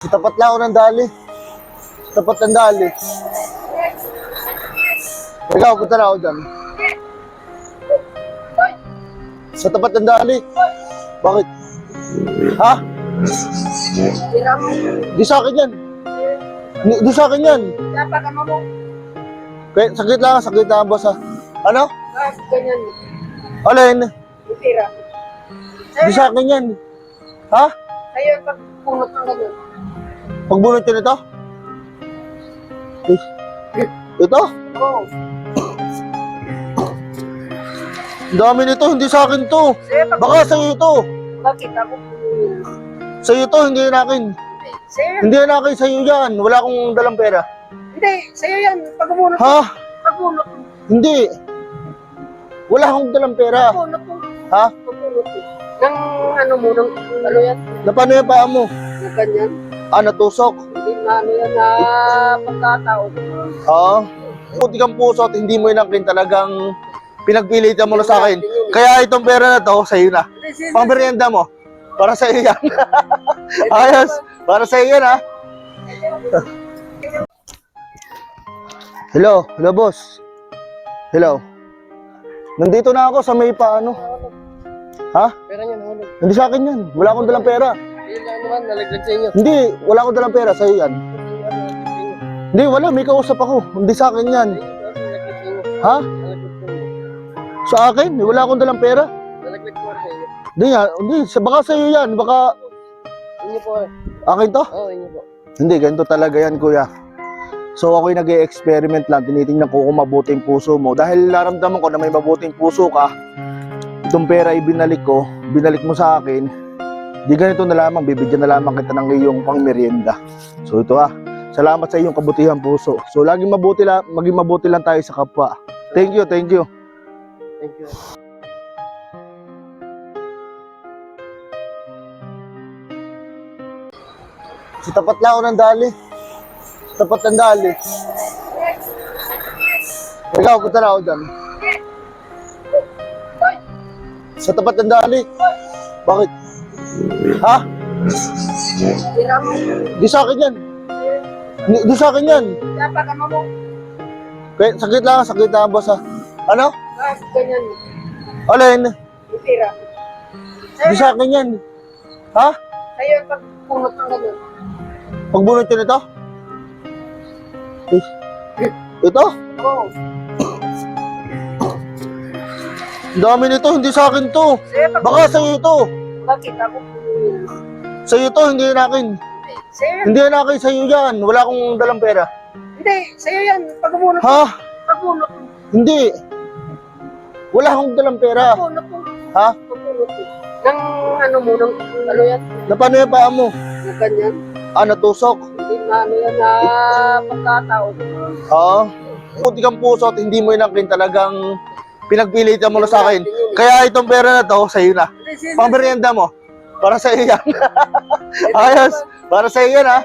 Tapat lang ako ng dali. Tapat ng dali. Ikaw, punta na ako dyan. Sa tapat ng dali. Bakit? Ha? Di sa akin yan. Di, sa akin yan. Dapat ano mo. Kaya, sakit lang, sakit lang, boss ha. Ano? Ah, ganyan. Alin? Di sa akin yan. Ha? Sa'yo yung pagpunot ng ganyan. Pagbunot yun ito? Eh, Ito? Oo. Ang dami nito, hindi sa akin to. Sa'yo pag... Baka sa'yo ito. Bakit ako? Sa'yo to, hindi yan akin. Yan. Hindi yan akin, sa'yo yan. Wala akong dalang pera. Hindi, sa'yo yan. Pagpunot. Ha? Pagpunot. Hindi. Wala akong dalang pera. Pagpunot mo. Ha? Pagpunot mo. Ng ano mo, ng ano yan? Na paano yung paa mo? Ng ganyan. Ah, natusok. Hindi na ano yan na pagkataon. Ha? Puti kang puso at hindi mo inakin talagang pinagpilitan mo na sa akin. Kaya itong pera na to, sa'yo na. Pang merienda mo. Para sa iyo yan. Ayos. Para sa iyo yan, ha? Hello. Hello, boss. Hello. Nandito na ako sa may paano. Ha? Pera niya nahulog. Hindi sa akin yan. Wala akong dalang pera. Hindi lang naman, nalaglag sa inyo. Hindi. Wala akong dalang pera. Sa'yo yan. Hindi, wala. May kausap ako. Hindi sa akin yan. Ha? Sa akin? Wala akong dalang pera. Nalaglag ko sa inyo. Hindi nga. Hindi. Sa- Baka sa'yo yan. Baka Inyo po eh. akin to. Oo, inyo po. Hindi, ganito talaga yan, kuya. So ako'y nag experiment lang, tinitingnan ko kung mabuting puso mo. Dahil naramdaman ko na may mabuting puso ka, itong pera ibinalik ko, binalik mo sa akin, di ganito na lamang, bibigyan na lamang kita ng iyong pangmerienda. So ito ah, salamat sa iyong kabutihan puso. So laging mabuti lang, maging mabuti lang tayo sa kapwa. Thank you, thank you. Thank you. Sa tapat lang ako ng dali. Sa tapat ng dali. Ikaw, punta na ako dyan. Sa tapat ng dali. Bakit? Ha? Di sa akin yan. Di, di sa akin yan. Dapat ano mo. Kaya, sakit lang, sakit lang, boss ha. Ano? Ah, ganyan. Alin? Tira. Di sa akin yan. Ha? Sa'yo yung pagpunot ng ganyan. Pagbunot yun ito? Ito? Oo. Ang dami nito, hindi sa akin to. Baka sa'yo ito. Bakit ako? Sa'yo to, hindi yan akin. Sa'yo yan. Hindi yan akin, sa'yo yan. Wala akong dalang pera. Hindi, sa'yo yan. Pagpunot. Ha? Pagpunot. Hindi. Wala akong dalang pera. Pagpunot mo. Ha? Pagpunot mo. Ng ano mo, ng ano yan? Na paano yung paa mo? Ng ganyan. Ah, natusok. Hindi na ano yan na pagkataon. Ha? Puti kang puso at hindi mo inakin talagang pinagpilitan mo na sa akin. Kaya itong pera na to, sa'yo na. Pang merienda mo. Para sa iyo yan. Ayos. Para sa iyo yan, ha?